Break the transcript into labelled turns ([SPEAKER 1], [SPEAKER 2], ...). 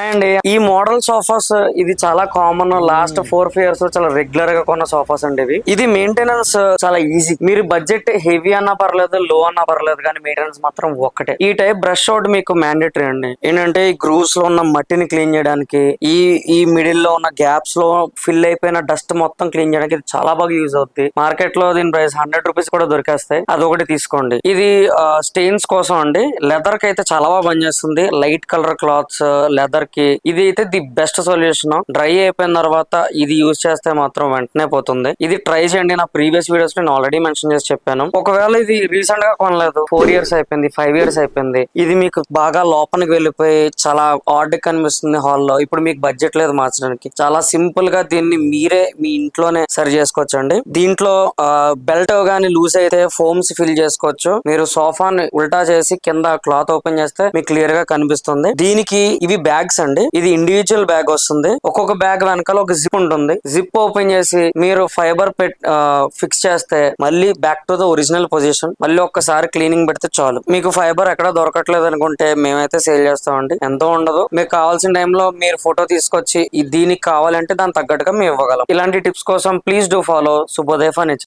[SPEAKER 1] And అండి ఈ model sofas ఇది చాలా common last four five years చాలా రెగ్యులర్గా కొన్న సోఫాస్ అండి ఇవి. ఇది మెయింటెనెన్స్ చాలా ఈజీ మీరు బడ్జెట్ హెవీ అన్నా పర్లేదు లో అన్నా పర్లేదు కానీ మెయింటెనెన్స్ మాత్రం ఒక్కటే. ఈ టైప్ బ్రష్ అవుట్ మీకు మ్యాండేటరీ అండి. ఏంటంటే ఈ గ్రూవ్స్లో ఉన్న మట్టిని క్లీన్ చేయడానికి ఈ ఈ మిడిల్లో ఉన్న గ్యాప్స్లో ఫిల్ అయిపోయిన డస్ట్ మొత్తం క్లీన్ చేయడానికి ఇది చాలా బాగా యూజ్ అవుతుంది మార్కెట్లో దీని ప్రైస్ హండ్రెడ్ రూపీస్ కూడా దొరికేస్తాయి. అదొకటి తీసుకోండి. ఇది స్టెయిన్స్ కోసం అండి. లెదర్కి అయితే చాలా బాగా పనిచేస్తుంది. లైట్ కలర్ క్లాత్స్ లెదర్ కి ఇది అయితే ది బెస్ట్ సొల్యూషన్. డ్రై అయిపోయిన తర్వాత ఇది యూజ్ చేస్తే మాత్రం వెంటనే పోతుంది. ఇది ట్రై చేయండి. నా ప్రీవియస్ వీడియోస్ నేను ఆల్రెడీ మెన్షన్ చేసి చెప్పాను. ఒకవేళ ఇది రీసెంట్గా కొనలేదు ఫోర్ ఇయర్స్ అయిపోయింది ఫైవ్ ఇయర్స్ అయిపోయింది ఇది మీకు బాగా లోపలికి వెళ్ళిపోయి చాలా ఆర్డ్ కనిపిస్తుంది హాల్లో. ఇప్పుడు మీకు బడ్జెట్ లేదు మార్చడానికి. చాలా సింపుల్గా దీన్ని మీరే మీ ఇంట్లోనే సరి చేసుకోవచ్చు అండి దీంట్లో బెల్ట్ గానీ లూజ్ అయితే ఫోమ్స్ ఫిల్ చేసుకోవచ్చు. మీరు సోఫాని ఉల్టా చేసి కింద క్లాత్ ఓపెన్ చేస్తే మీకు క్లియర్గా కనిపిస్తుంది. దీనికి ఇవి బ్యాగ్స్ అండి. ఇది ఇండివిజువల్ బ్యాగ్ వస్తుంది. ఒక్కొక్క బ్యాగ్ వెనకాల ఒక జిప్ ఉంటుంది. జిప్ ఓపెన్ చేసి మీరు ఫైబర్ పెట్ ఫిక్స్ చేస్తే మళ్ళీ back to the original position మళ్ళీ ఒక్కసారి క్లీనింగ్ పెడితే చాలు. మీకు ఫైబర్ ఎక్కడ దొరకట్లేదు అనుకుంటే మేమైతే సేల్ చేస్తామండి. ఎంతో ఉండదు. మీకు కావాల్సిన టైంలో మీరు ఫోటో తీసుకొచ్చి దీనికి కావాలంటే దాని తగ్గట్టుగా మేము ఇవ్వగలం. ఇలాంటి టిప్స్ కోసం please do follow Shubhodaya furniture